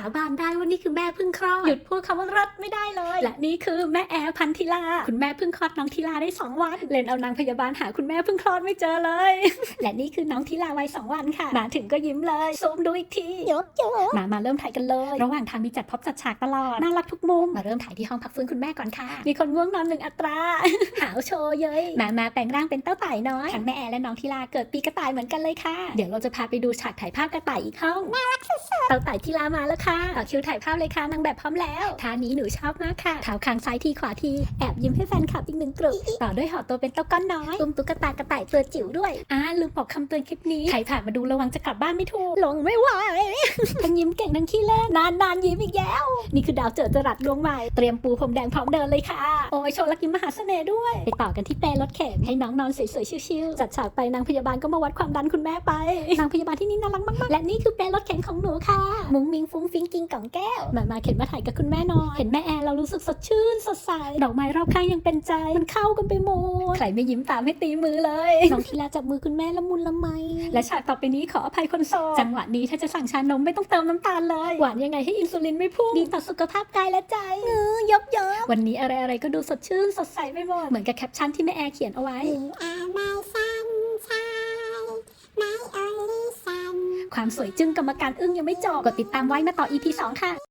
าบานได้ว่านี่คือแม่เพึ่งคลอด หยุดพูดคำว่ารถไม่ได้เลย และนี่คือแม่แอร์พันธิลา คุณแม่เพึ่งคลอดน้องธิลาได้สองวัน เล่นเอานางพยาบาลหาคุณแม่เพึ่งคลอดไม่เจอเลย และนี่คือน้องธิลาวัยสองวันค่ะ มาถึงก็ยิ้มเลยซูมดูอีกทียกยกมามาเริ่มถ่ายกันเลย ระหว่างทางมีจัดพบจัดฉากตลอด น่ารักทุกมุม มาเริ่มถ่ายที่ห้องพักฟื้นคุณแม่ก่อนค่ะ มีคนง่วงนอนหนึ่งอัตรา หาวโชว์เย้ยมามาแปลงร่างเป็นเต้าต่ายน้อย ทั้งแม่แอร์และน้องทิลาเกิดปีกระต่ายเหมือนกันเลยค่ะ เดี๋ยวเราจะพาไปดูฉากถ่ายภาพกระต่ายอีกห้องน่ารักสุดๆ เต้าต่ายทิลามาแล้วค่ะ ต่อคิวถ่ายภาพเลยค่ะนางแบบพร้อมแล้วท่านี้หนูชอบมากค่ะเท้าข้างซ้ายทีขวาที แอบยิ้มให้แฟนคลับอีกหนึ่งกลุ่มต่อด้วยห่อตัวเป็นเต้าก้อนน้อยตุ้มตุ๊กตากระต่ายตัวจิ๋วด้วยอ่าลืมบอกคำเตือนคลิปนี้ ใครผ่านมาดูระวังจะกลับบ้านไม่ถูกลงไม่ไหวทั้งยิ้มเก่งทั้งขี้เล่นนานนานยิ้มอีกแล้ว นี่คือดาวเจอจรัสดวงใหม่ เตรียมปูพรมแดงพร้อมเดินเลยค่ะ โอ้ยโชว์ลักยิ้มมหาเสน่ห์ด้วย ไปต่อกันที่เปรรถเข็นให้น้องนอนสวยๆชิวๆจัดฉากไปนางพยาบาลก็มาวัดความดันคุณแม่ไป นางพยาบาลที่นี่น่ารักมากๆและนี่คือเปรถเข็นของหนูค่ะมุ้งมิงฟุ้งฟิ้งกิงกล่องแก้ว มามาเข็นมาถ่ายกับคุณแม่นอนเห็นแม่แอร์เรารู้สึกสดชื่นสดใส ดอกไม้รอบข้างยังเป็นใจ มันเข้ากันไปหมด ใครไม่ยิ้มตามให้ตีมือเลย น้องทีลาจับมือคุณแม่ละมุนละไม และฉากต่อไปนี้ขออภัยคนโสดจังหวะนี้ถ้าจะสั่งชานมไม่ต้องเติมน้ำตาลเลย หวานยังไงให้อินซูลินไม่พุ่ง ดีต่อสุขภาพกายและใจเออยบยบวันนี้อะไรๆก็ดูสดชื่นสดใสไปหมด เหมือนกับแคปชั่นที่แม่แอร์เขียนเอาไว้ ความสวยจึงกรรมการอึ้งยังไม่จบกดติดตามไว้มาต่อ EP 2 ค่ะ